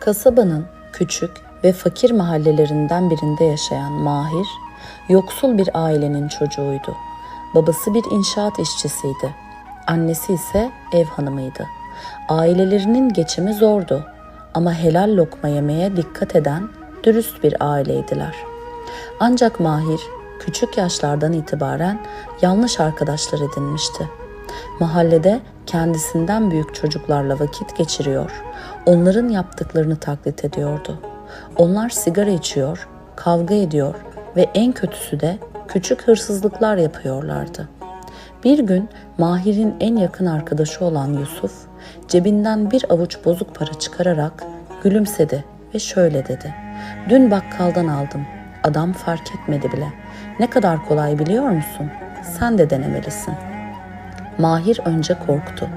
Kasabanın küçük ve fakir mahallelerinden birinde yaşayan Mahir, yoksul bir ailenin çocuğuydu. Babası bir inşaat işçisiydi. Annesi ise ev hanımıydı. Ailelerinin geçimi zordu ama helal lokma yemeye dikkat eden dürüst bir aileydiler. Ancak Mahir küçük yaşlardan itibaren yanlış arkadaşlar edinmişti. Mahallede kendisinden büyük çocuklarla vakit geçiriyor, onların yaptıklarını taklit ediyordu. Onlar sigara içiyor, kavga ediyor ve en kötüsü de küçük hırsızlıklar yapıyorlardı. Bir gün Mahir'in en yakın arkadaşı olan Yusuf, cebinden bir avuç bozuk para çıkararak gülümsedi ve şöyle dedi. Dün bakkaldan aldım. Adam fark etmedi bile. Ne kadar kolay biliyor musun? Sen de denemelisin. Mahir önce korktu.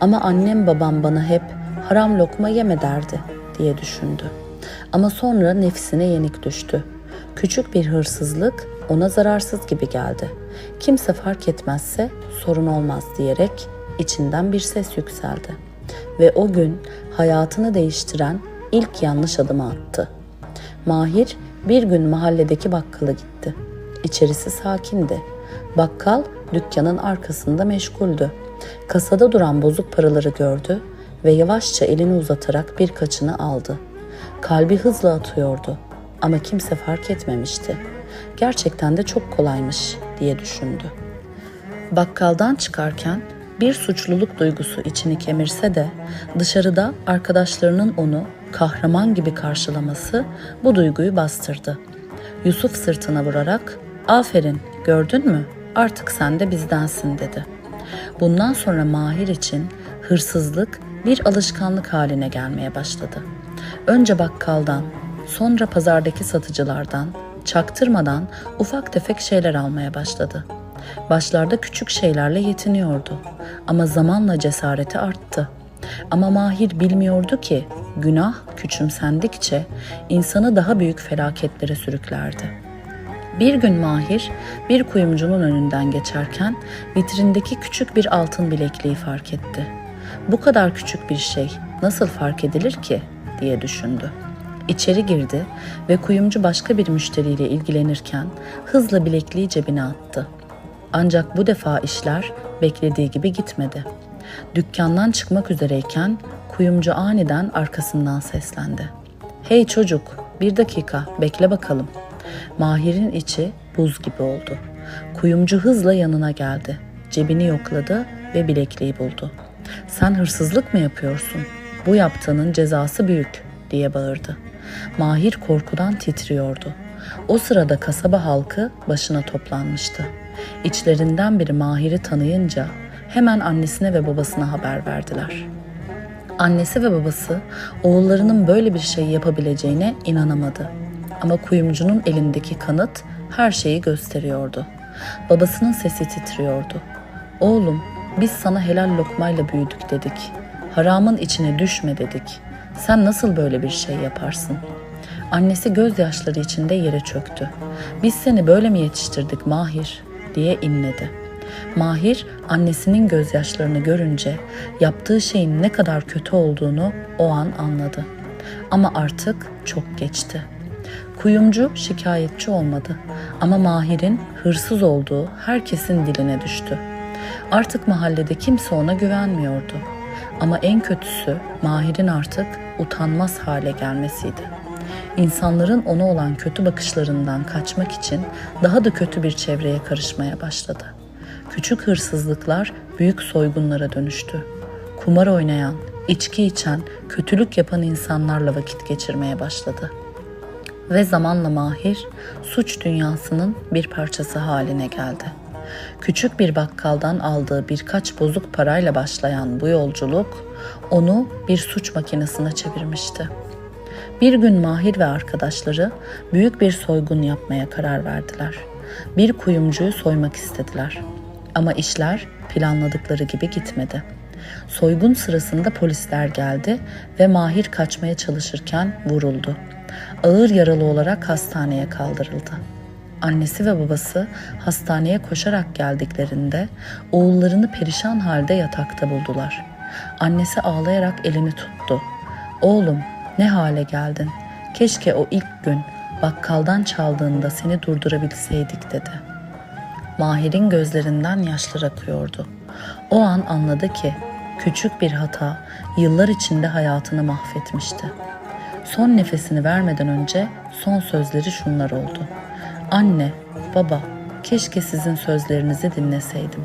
Ama annem babam bana hep haram lokma yeme derdi diye düşündü. Ama sonra nefsine yenik düştü. Küçük bir hırsızlık ona zararsız gibi geldi. Kimse fark etmezse sorun olmaz diyerek içinden bir ses yükseldi. Ve o gün hayatını değiştiren ilk yanlış adımı attı. Mahir bir gün mahalledeki bakkala gitti. İçerisi sakindi. Bakkal dükkanın arkasında meşguldü. Kasada duran bozuk paraları gördü ve yavaşça elini uzatarak birkaçını aldı. Kalbi hızla atıyordu ama kimse fark etmemişti. Gerçekten de çok kolaymış diye düşündü. Bakkaldan çıkarken bir suçluluk duygusu içini kemirse de dışarıda arkadaşlarının onu kahraman gibi karşılaması bu duyguyu bastırdı. Yusuf sırtına vurarak "Aferin, gördün mü? Artık sen de bizdensin." dedi. Bundan sonra Mahir için hırsızlık bir alışkanlık haline gelmeye başladı. Önce bakkaldan, sonra pazardaki satıcılardan, çaktırmadan ufak tefek şeyler almaya başladı. Başlarda küçük şeylerle yetiniyordu ama zamanla cesareti arttı. Ama Mahir bilmiyordu ki günah küçümsendikçe insanı daha büyük felaketlere sürüklerdi. Bir gün Mahir bir kuyumcunun önünden geçerken vitrindeki küçük bir altın bilekliği fark etti. Bu kadar küçük bir şey nasıl fark edilir ki diye düşündü. İçeri girdi ve kuyumcu başka bir müşteriyle ilgilenirken hızla bilekliği cebine attı. Ancak bu defa işler beklediği gibi gitmedi. Dükkandan çıkmak üzereyken kuyumcu aniden arkasından seslendi. Hey çocuk, bir dakika, bekle bakalım. Mahir'in içi buz gibi oldu. Kuyumcu hızla yanına geldi. Cebini yokladı ve bilekliği buldu. Sen hırsızlık mı yapıyorsun? Bu yaptığının cezası büyük diye bağırdı. Mahir korkudan titriyordu. O sırada kasaba halkı başına toplanmıştı. İçlerinden biri Mahir'i tanıyınca hemen annesine ve babasına haber verdiler. Annesi ve babası oğullarının böyle bir şey yapabileceğine inanamadı. Ama kuyumcunun elindeki kanıt her şeyi gösteriyordu. Babasının sesi titriyordu. Oğlum, biz sana helal lokmayla büyüdük dedik. Haramın içine düşme dedik. Sen nasıl böyle bir şey yaparsın? Annesi gözyaşları içinde yere çöktü. Biz seni böyle mi yetiştirdik Mahir? diye inledi. Mahir annesinin gözyaşlarını görünce yaptığı şeyin ne kadar kötü olduğunu o an anladı. Ama artık çok geçti. Kuyumcu şikayetçi olmadı ama Mahir'in hırsız olduğu herkesin diline düştü. Artık mahallede kimse ona güvenmiyordu. Ama en kötüsü Mahir'in artık utanmaz hale gelmesiydi. İnsanların ona olan kötü bakışlarından kaçmak için daha da kötü bir çevreye karışmaya başladı. Küçük hırsızlıklar büyük soygunlara dönüştü. Kumar oynayan, içki içen, kötülük yapan insanlarla vakit geçirmeye başladı. Ve zamanla Mahir suç dünyasının bir parçası haline geldi. Küçük bir bakkaldan aldığı birkaç bozuk parayla başlayan bu yolculuk onu bir suç makinesine çevirmişti. Bir gün Mahir ve arkadaşları büyük bir soygun yapmaya karar verdiler. Bir kuyumcuyu soymak istediler. Ama işler planladıkları gibi gitmedi. Soygun sırasında polisler geldi ve Mahir kaçmaya çalışırken vuruldu. Ağır yaralı olarak hastaneye kaldırıldı. Annesi ve babası hastaneye koşarak geldiklerinde oğullarını perişan halde yatakta buldular. Annesi ağlayarak elini tuttu. Oğlum Ne hale geldin? Keşke o ilk gün bakkaldan çaldığında seni durdurabilseydik dedi. Mahir'in gözlerinden yaşlar akıyordu. O an anladı ki küçük bir hata yıllar içinde hayatını mahvetmişti. Son nefesini vermeden önce son sözleri şunlar oldu. Anne, baba, keşke sizin sözlerinizi dinleseydim.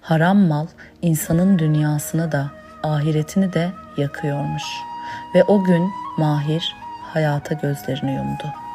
Haram mal insanın dünyasını da ahiretini de yakıyormuş. Ve o gün Mahir hayata gözlerini yumdu.''